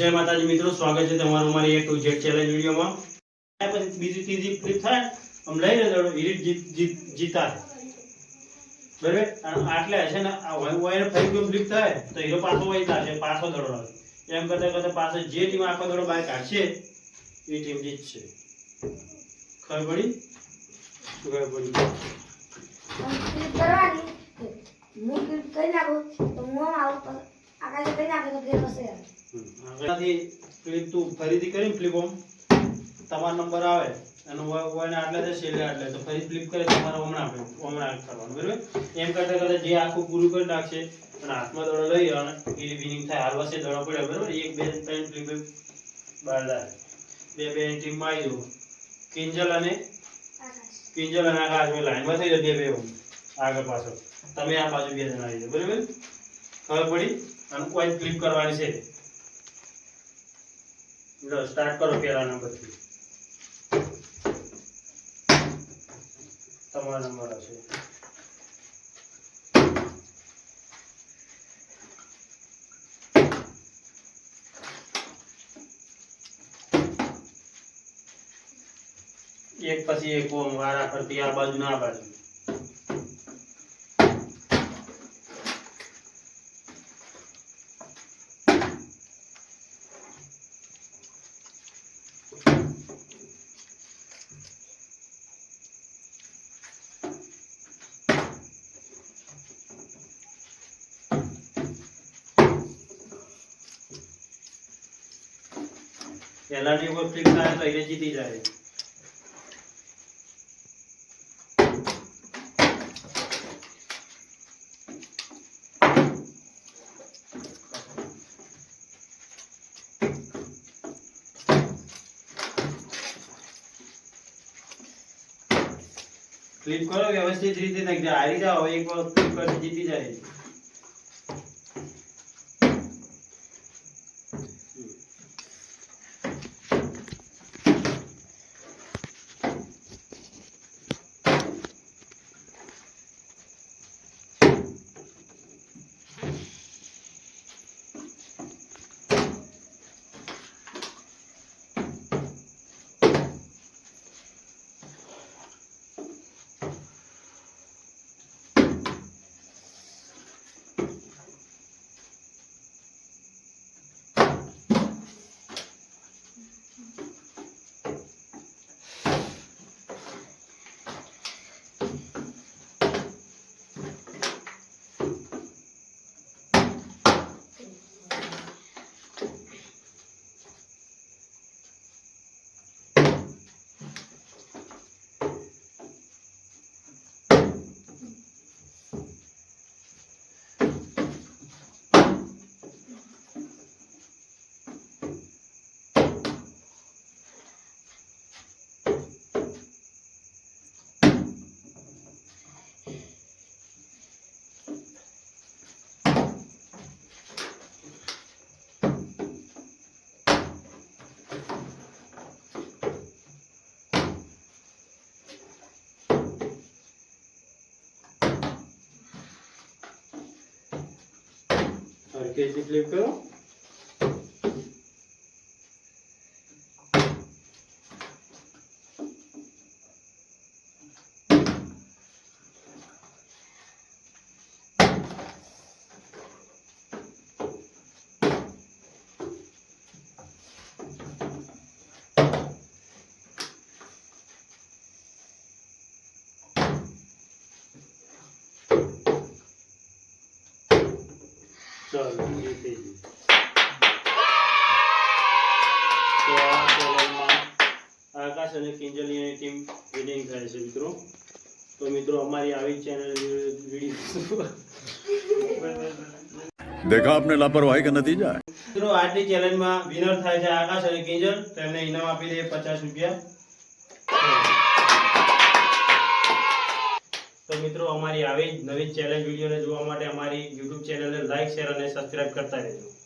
જય માતાજી મિત્રો, સ્વાગત છે તમારું અમારી એક જેટ ચેલેન્જ વિડીયોમાં. પછી બીજી ત્રીજી ફ્લિપ થાય, આમ લઈ લેજો, હિરીટ જીત બરાબર? આટલે હશે ને વાયર ફરી ગયો ફ્લિપ થાય, તો હીરો પાછો વહી છે પાછો દડો એમ કરતા કરતા પાછો જે ટીમ આખો દડો બહાર કાઢશે, એ ટીમ જીતશે. ખબર પડી? ખબર પડી. હું ક્લિક નાખું, તો હું આવું આકાશ કઈ નાખું તો ફેર હશે ક્લિપ તું ફરીથી કરીને ફ્લિપ ઓમ. તમારો નંબર આવે. અને વોઈને આટલે છે એટલે આટલે. તો ફરી ફ્લિપ કરે તમારે હમણાં હમણાં કરવાનું, બરાબર? એમ કરતા કરતા જે આખું પૂરું કરી નાખશે અને હાથમાં દડો લઈ અને એ વિનિંગ થાય, હાલ વચ્ચે દડો પડ્યો, બરાબર? એક, બે, ત્રણ ફ્લિપ બહાર બે બે ટીમમાં આવી જવું કિંજલ અને કિંજલ અને આકાશ મેં લાઈનમાં થઈ જાય, બે બે આગળ પાછળ. તમે આ બાજુ બે જણા આવી જાઓ, બરાબર? ખબર પડી? અને કોઈ ક્લિપ કરવાની છે. લો સ્ટાર્ટ કરો પહેલા નંબરથી તમારો નંબર હશે. એક પછી એક ઓમ, વારા ફરતી, આ બાજુ, ના બાજુ. પહેલાની ઉપર ક્લિક થાય તો એને જીતી જાય ક્લિક કરો વ્યવસ્થિત રીતે નાખજો હારી જાઓ એક વાર ક્લિક કરી જીતી જાય હરખેથી ક્લિક કરો ચાલો એ થઈ ગયું તો આ ચેનલમાં આકાશ અને કિંજલીની ટીમ વિનિંગ થાય છે મિત્રો તો મિત્રો અમારી આવી ચેનલ વિડીયો देखा आपने लापरवाही का नतीजा है મિત્રો આજની ચેલેન્જમાં વિનર થાય છે આકાશ અને કિંજલ તો એમને ઇનામ આપી દે પચાસ રૂપિયા તો મિત્રો, અમારી આવી નવી ચેલેન્જ વિડીયોને જોવા માટે અમારી યુટ્યુબ ચેનલને લાઈક શેર અને સબસ્ક્રાઇબ કરતા રહેજો.